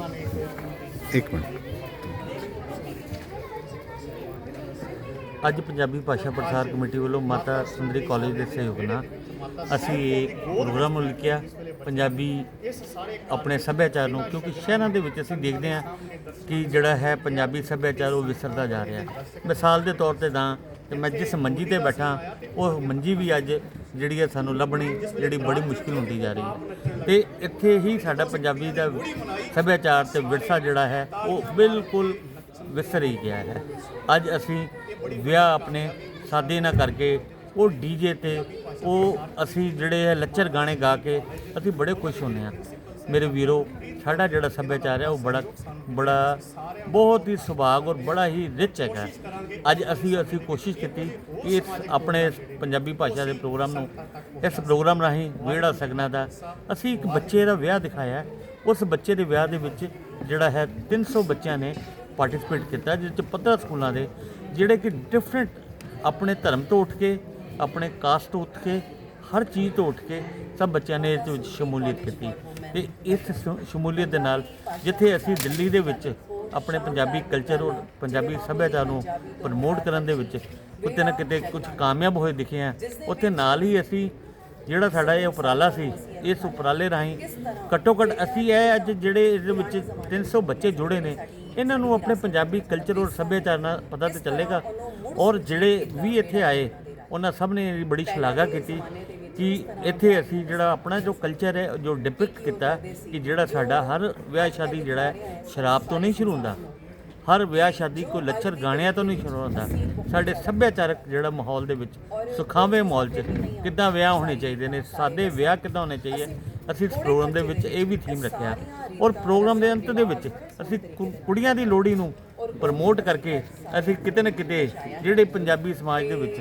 ਇੱਕ ਮਿੰਟ। ਅੱਜ ਪੰਜਾਬੀ ਭਾਸ਼ਾ ਪ੍ਰਸਾਰ ਕਮੇਟੀ ਵੱਲੋਂ ਮਾਤਾ ਸੁੰਦਰੀ ਕਾਲਜ ਦੇ ਸਹਿਯੋਗ ਨਾਲ ਅਸੀਂ ਇਹ ਪ੍ਰੋਗਰਾਮ ਨੂੰ ਲਿਖਿਆ ਪੰਜਾਬੀ ਆਪਣੇ ਸੱਭਿਆਚਾਰ ਨੂੰ ਕਿਉਂਕਿ ਸ਼ਹਿਰਾਂ ਦੇ ਵਿੱਚ ਅਸੀਂ ਦੇਖਦੇ ਹਾਂ ਕਿ ਜਿਹੜਾ ਹੈ ਪੰਜਾਬੀ ਸੱਭਿਆਚਾਰ ਉਹ ਵਿਸਰਦਾ ਜਾ ਰਿਹਾ। ਹੈ ਮਿਸਾਲ ਦੇ ਤੌਰ ਤੇ ਤਾਂ ਕਿ ਮੈਂ ਜਿਸ ਮੰਜੀ ਤੇ ਬੈਠਾ ਉਹ ਮੰਜੀ ਵੀ ਅੱਜ ਜਿਹੜੀ ਹੈ ਸਾਨੂੰ ਲੱਭਣੀ, ਜਿਹੜੀ ਬੜੀ ਮੁਸ਼ਕਿਲ ਹੁੰਦੀ ਜਾ ਰਹੀ ਹੈ। ਤੇ ਇੱਥੇ ਹੀ ਸਾਡਾ ਪੰਜਾਬੀ ਦਾ ਸੱਭਿਆਚਾਰ ਤੇ ਵਿਰਸਾ ਜਿਹੜਾ ਹੈ, ਉਹ ਬਿਲਕੁਲ ਵਿਸਰ ਹੀ ਗਿਆ ਹੈ। ਅੱਜ ਅਸੀਂ ਵਿਆਹ ਆਪਣੇ ਸਾਦੇ ਨਾਲ ਕਰਕੇ, ਉਹ ਡੀਜੇ ਤੇ, ਉਹ ਅਸੀਂ ਜਿਹੜੇ ਹੈ ਲੱਚਰ ਗਾਣੇ ਗਾ ਕੇ, ਅਸੀਂ ਬੜੇ ਖੁਸ਼ ਹੁੰਦੇ ਹਾਂ। ਮੇਰੇ ਵੀਰੋ, ਸਾਡਾ ਜਿਹੜਾ ਸੱਭਿਆਚਾਰ ਹੈ ਉਹ ਬੜਾ ਬੜਾ ਬਹੁਤ ਹੀ ਸੁਭਾਗ ਔਰ ਬੜਾ ਹੀ ਰਿਚ ਹੈਗਾ। ਅੱਜ ਅਸੀਂ ਅਸੀਂ ਕੋਸ਼ਿਸ਼ ਕੀਤੀ ਕਿ ਇਸ ਆਪਣੇ ਪੰਜਾਬੀ ਭਾਸ਼ਾ ਦੇ ਪ੍ਰੋਗਰਾਮ ਨੂੰ, ਇਸ ਪ੍ਰੋਗਰਾਮ ਰਾਹੀਂ ਵਿਹੜਾ ਸਕਣਾ ਦਾ, ਅਸੀਂ ਇੱਕ ਬੱਚੇ ਦਾ ਵਿਆਹ ਦਿਖਾਇਆ। ਉਸ ਬੱਚੇ ਦੇ ਵਿਆਹ ਦੇ ਵਿੱਚ ਜਿਹੜਾ ਹੈ 300 ਬੱਚਿਆਂ ਨੇ ਪਾਰਟਿਸਿਪੇਟ ਕੀਤਾ ਜਿਸ ਵਿੱਚ 15 ਸਕੂਲਾਂ ਦੇ, ਜਿਹੜੇ ਕਿ ਡਿਫਰੈਂਟ ਆਪਣੇ ਧਰਮ ਤੋਂ ਉੱਠ ਕੇ, ਆਪਣੇ ਕਾਸਟ ਤੋਂ ਉੱਠ ਕੇ, ਹਰ ਚੀਜ਼ ਤੋਂ ਉੱਠ ਕੇ ਸਭ ਬੱਚਿਆਂ ਨੇ ਇਸ ਵਿੱਚ ਸ਼ਮੂਲੀਅਤ ਕੀਤੀ। ਤੇ ਇਸ ਸ਼- ਸ਼ਮੂਲੀਅਤ ਦੇ ਨਾਲ ਜਿੱਥੇ ਅਸੀਂ ਦਿੱਲੀ ਦੇ ਵਿੱਚ ਆਪਣੇ ਪੰਜਾਬੀ ਕਲਚਰ ਔਰ ਪੰਜਾਬੀ ਸੱਭਿਆਚਾਰ ਨੂੰ ਪ੍ਰਮੋਟ ਕਰਨ ਦੇ ਵਿੱਚ ਕਿਤੇ ਨਾ ਕਿਤੇ ਕੁਝ ਕਾਮਯਾਬ ਹੋਏ ਦਿਖੇ ਆ ਉੱਥੇ ਨਾਲ ਹੀ ਅਸੀਂ ਜਿਹੜਾ ਸਾਡਾ ਇਹ ਉਪਰਾਲਾ ਸੀ, ਇਸ ਉਪਰਾਲੇ ਰਾਹੀਂ ਘੱਟੋ ਘੱਟ ਅਸੀਂ ਇਹ ਅੱਜ ਜਿਹੜੇ ਇਹਦੇ ਵਿੱਚ 300 ਬੱਚੇ ਜੁੜੇ ਨੇ, ਇਹਨਾਂ ਨੂੰ ਆਪਣੇ ਪੰਜਾਬੀ ਕਲਚਰ ਔਰ ਸੱਭਿਆਚਾਰ ਨਾਲ ਪਤਾ ਤੇ ਚੱਲੇਗਾ ਔਰ ਜਿਹੜੇ ਵੀ ਇੱਥੇ ਆਏ, ਉਹਨਾਂ ਸਭ ਨੇ ਇਹਦੀ ਬੜੀ ਸ਼ਲਾਘਾ ਕੀਤੀ ਕਿ ਇੱਥੇ ਅਸੀਂ ਜਿਹੜਾ ਆਪਣਾ ਜੋ ਕਲਚਰ ਹੈ, ਜੋ ਡਿਪਿਕਟ ਕੀਤਾ ਕਿ ਜਿਹੜਾ ਸਾਡਾ ਹਰ ਵਿਆਹ ਸ਼ਾਦੀ ਜਿਹੜਾ ਹੈ, ਸ਼ਰਾਬ ਤੋਂ ਨਹੀਂ ਸ਼ੁਰੂ ਹੁੰਦਾ। ਹਰ ਵਿਆਹ ਸ਼ਾਦੀ ਕੋਈ ਲੱਚਰ ਗਾਣਿਆਂ ਤੋਂ ਨਹੀਂ ਸ਼ੁਰੂ ਹੁੰਦਾ। ਸਾਡੇ ਸੱਭਿਆਚਾਰਕ ਜਿਹੜਾ ਮਾਹੌਲ ਦੇ ਵਿੱਚ ਸੁਖਾਵੇਂ ਮਾਹੌਲ 'ਚ ਕਿੱਦਾਂ ਵਿਆਹ ਹੋਣੇ ਚਾਹੀਦੇ ਨੇ, ਸਾਦੇ ਵਿਆਹ ਕਿੱਦਾਂ ਹੋਣੇ ਚਾਹੀਏ, ਅਸੀਂ ਇਸ ਪ੍ਰੋਗਰਾਮ ਦੇ ਵਿੱਚ ਇਹ ਵੀ ਥੀਮ ਰੱਖਿਆ। ਔਰ ਪ੍ਰੋਗਰਾਮ ਦੇ ਅੰਤ ਦੇ ਵਿੱਚ ਅਸੀਂ ਕੁ- ਕੁੜੀਆਂ ਦੀ ਲੋਹੜੀ ਨੂੰ ਪ੍ਰਮੋਟ ਕਰਕੇ ਅਸੀਂ ਕਿਤੇ ਨਾ ਕਿਤੇ ਜਿਹੜੇ ਪੰਜਾਬੀ ਸਮਾਜ ਦੇ ਵਿੱਚ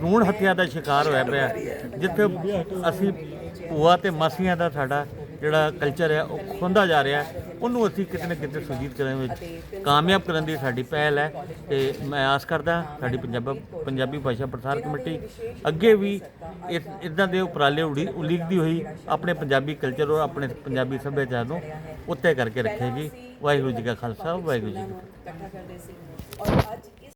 ਭਰੂਣ ਹੱਤਿਆ ਦਾ ਸ਼ਿਕਾਰ ਹੋਇਆ ਪਿਆ। ਜਿੱਥੇ ਅਸੀਂ ਭੂਆ ਤੇ ਮਾਸੀਆਂ ਦਾ ਸਾਡਾ ਜਿਹੜਾ ਕਲਚਰ ਹੈ, ਉਹ ਖੁੰਦਾ ਜਾ ਰਿਹਾ। ਉਹਨੂੰ ਅਸੀਂ ਕਿਤੇ ਨਾ ਕਿਤੇ ਸੁਜੀਤ ਕਰਨ ਵਿੱਚ ਕਾਮਯਾਬ ਕਰਨ ਦੀ ਸਾਡੀ ਪਹਿਲ ਹੈ ਤੇ ਮੈਂ ਆਸ ਕਰਦਾ ਸਾਡੀ ਪੰਜਾਬ ਪੰਜਾਬੀ ਭਾਸ਼ਾ ਪ੍ਰਸਾਰ ਕਮੇਟੀ ਅੱਗੇ ਵੀ ਇਸ ਇਦਾਂ ਦੇ ਉਪਰਾਲੇ ਉਡੀ ਉਲੀਕਦੀ ਹੋਈ ਆਪਣੇ ਪੰਜਾਬੀ ਕਲਚਰ ਔਰ ਆਪਣੇ ਪੰਜਾਬੀ ਸੱਭਿਆਚਾਰ ਨੂੰ ਉੱਤੇ ਕਰਕੇ ਰੱਖੇਗੀ। ਵਾਹਿਗੁਰੂ ਜੀ ਕਾ ਖਾਲਸਾ, ਵਾਹਿਗੁਰੂ ਜੀ ਕੀ ਫਤਿਹ।